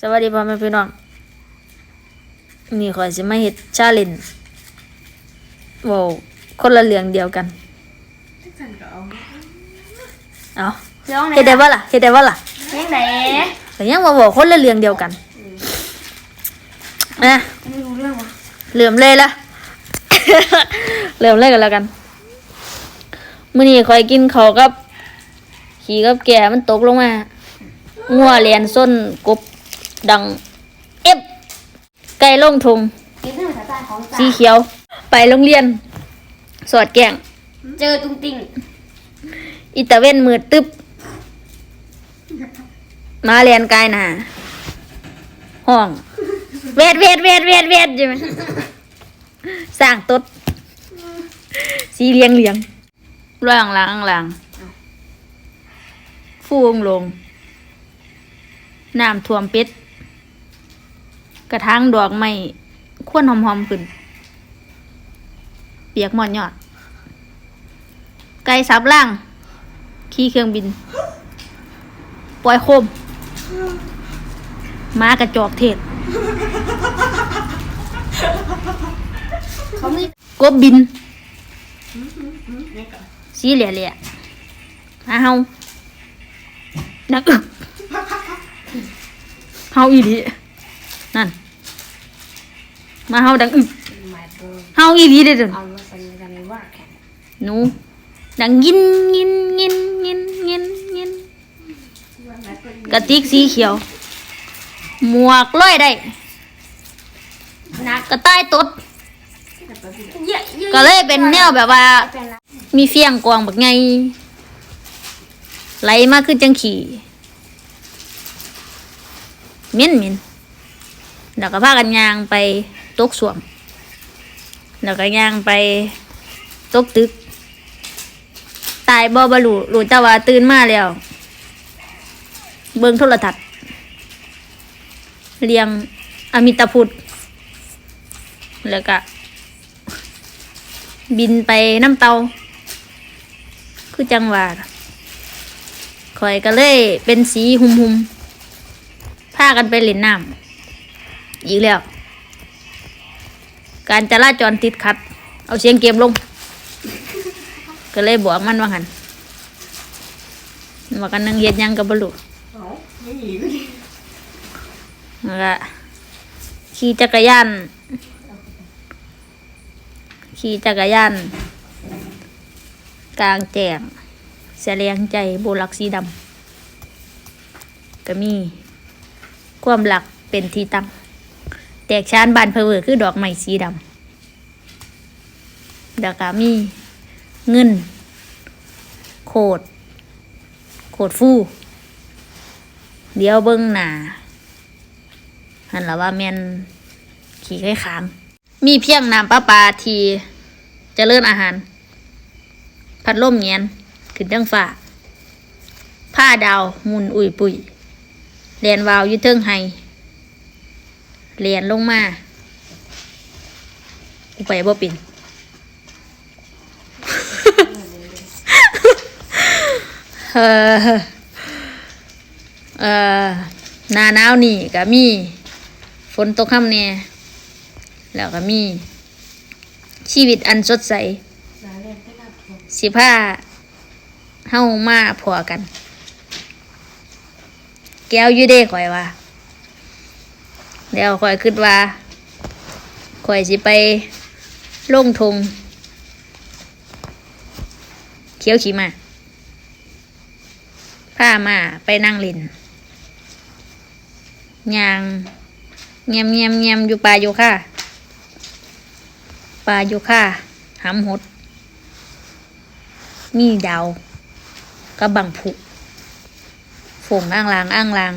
สวัสดีพ่อแม่พี่น้องนี่ข่อยสิมาเฮ็ดชาเลนจ์เว้าคนละเรื่องเดียวกันเอาร้องไหนเฮ็ดได้บ่ล่ะเฮ็ดได้บ่ล่ะเพลงไหนก็ยังมาบอกคนละเรื่องเดียวกันนะไม่รู้เรื่องวะเริ่มเลยละเริ่มเลยกันแล้วกันมื้อนี้ข่อยกินข้าวกับ ขี่กับแก่มันตกลงมางัวเลียนส้นกบ ดังเอฟไก่ลงทงเก็บเรื่องภาษาของสีจ้าเขียว ไปโรงเรียน สอดแกงเจอตุ้งติ่งอิตาเว้นมืดตึบมาเรียนกายหนาห้อง เวทเวทเวทเวทเวทใช่ไหมสร้างตดสีเหลียงเหลียงร่างหลังหลังฟูงลงน้ำท่วมเป็ด กระทั่งดอกไม้ควนหอมๆขึ้น เปียกหมอนยอด ไก่สับล่าง ขี่เครื่องบิน ปล่อยโคมม้ากระจอกเทศเขามีกบบิน สีเหลี่ยเหลี่ยหาเฮานักเฮาอีหลี มาเฮาดังอึกมาดูเฮาอีหลีเด้อเด้อเอามาสัญญาณว่าแค่หนู ดังยินยินยินยินยินยินกระติกสีเขียว หมวกร้อยได้นักกระต่ายตด เยอะเยอะก็เลยเป็นแนวแบบว่า เป็นนะมีเฟียงกวางแบบไง ไหลมากขึ้นจังขี่เหม็นเหม็นแล้วก็พากันยางไป ตกสวมแล้วก็ย่างไปตกตึก ตายบ่บรูรู้แต่ว่าตื่นมาแล้ว เบิ่งโทรทัศน์เรียงอมิตาพุทธแล้วก็ บินไปน้ำเตา คือจังหวะข่อยก็เลยเป็นสีหุมหุมพากันไปเล่นน้ำอีกแล้ว การจราจรติดขัด เอาเสียงเกมลง ก็เลยบอกมันว่าหันว่ากันนังเฮ็ดยังกับบลูแล้วก็ขี่จักรยาน ขี่จักรยาน กลางแจ้งแสลงใจโบลักสีดำก็มี ความหลักเป็นที่ตั้ง แตกชานบานเพอเวอร์คือดอกไม้สีดำแล้วก็มีเงิน โคดโคดฟู เดี๋ยวเบิ้งหนาหันละว่าแมนขี่ไข่ขาง มีเพียงน้ำประปลาทีจะเลิ่อนอาหาร พัดลมเงียนขึ้นเทิงฟ้าผ้าดาวมุนอุ่ยปุยเรียนวาวยุเทิงไฮ เรียนลงมาอุไปบ่เป็นเออเออหน้าหนาวนี่ก็มี ฝนตกค่ำเนี่ยแล้วก็มี ชีวิตอันสดใสสิผ้าเฮามาพอกัน แก้วยู่เด้ข่อยว่า เดี๋ยวข่อยคิดว่าข่อยสิไปลงทงเขียวขี่มาผ้ามาไปนั่งเลินยางเงียมเงียมเงียมอยู่ป่าอยู่ค่ะป่าอยู่ค่ะหำหด มีดาวกระบังผุฝงอ้างลางอ้างลาง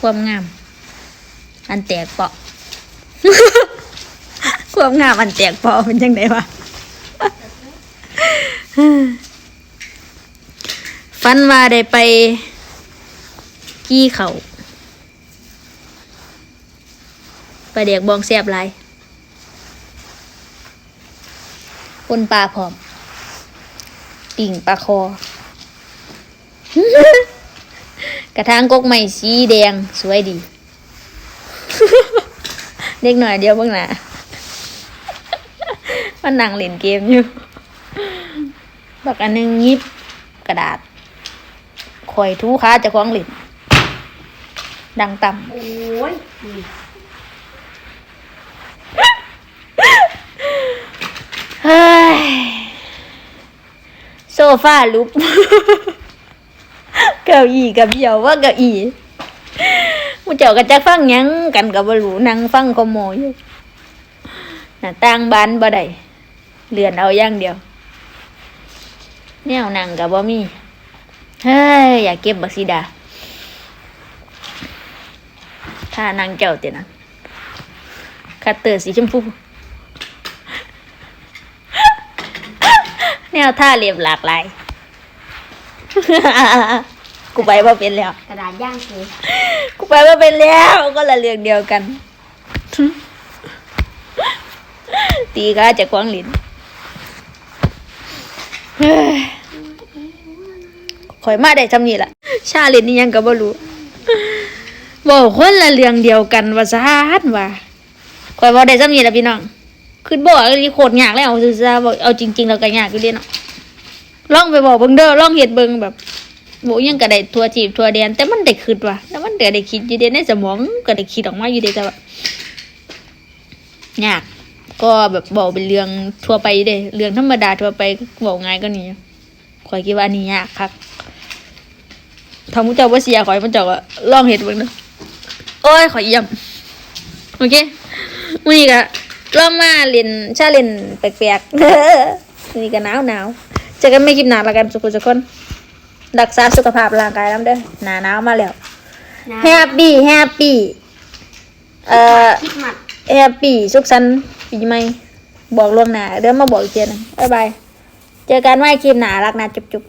ความงาม อันแตกเปาะ ความงามอันแตกเปาะเป็นจังไดวะฟันว่าได้ไปกี้เขาไปเด็กบองแสบหลายคนปลาพร้อมปิ่งปลาคอ กระถางกกไม้สีแดงสวยดี เด็กหน่อยเดียวเบ้างหนะมันนั่งเล่นเกมอยู่บักอันหนึงยิบกระดาษข่อยทูขาเจะคล้าของเล่นดังต่ำโอ้ยนี่เฮ้ยโซฟาลุบ เก้าอี้กับเบี่ยวว่าเก้าอี้มูเจ้าก็จะฟังยังกันกับบรูนั่งฟังขโมยอยู่หน้าต่างบานบ่ได้เลื่อนเอาอย่างเดียวแนวนั่งกับบ่มีเฮ้ยอยากเก็บบักซีดาถ้านั่งเจ้าเตนะคัตเตอร์สีชมพูแนวท่าเรียบหลากหลาย กูไปว่าเป็นแล้ว กระดาษย่างเสือกูไปว่าเป็นแล้วก็ละเรื่องเดียวกัน ตีก็จะกวางลิ้นเฮ้ยข่อยมาได้จำนี่ละชาเล่นนี่ยังก็บ่รู้บอกคนละเรื่องเดียวกันว่าซานว่าข่อยบ่ได้จำนี่ละพี่น้องคือบอกอีโคตรยากแล้วซื่อๆบอกเอาจริงๆแล้วก็ยากอยู่เด้เนาะลองไปบอกเบิ่งเด้อลองเฮ็ดเบิ่งแบบ โบยังก็ได้ทัวจีบทัวแดน แต่มันได้คิดว่ะแล้วมันเดือได้คิดอยู่เดในสมองก็ได้คิดออกมาอยู่เดแต่ว่ายากก็แบบบอกเป็นเรื่องทั่วไปอยู่เดเรื่องธรรมดาทั่วไปบอกง่ายก็นี่ข่อยคิดว่านี่ยากคักทำมุเจ้าว่าเสียข่อยมันเจ้าก็ลองเห็ดบิ่งเด้อโอ้ยข่อยเยี่ยมโอเคมื้อนี้ก็ลองมาเล่นชาเล่นแปลกๆนี่ก็หนาวหนาวเจอกันไม่คลิปหนาละกันสุขสุขคน รักษาสุขภาพร่างกายน้ำเด้อหนาหนาวมาแล้วนะแฮปปี้แฮปปี้เอ่อคิดหมัดแฮปปี้สุขสันต์ปีใหม่บอกล่วงหน้าเดี๋ยวมาบอกอีกทีหนึงบ๊ายบายเจอกันใหม่คลิปหน้ารักนะจุ๊บจุ๊บ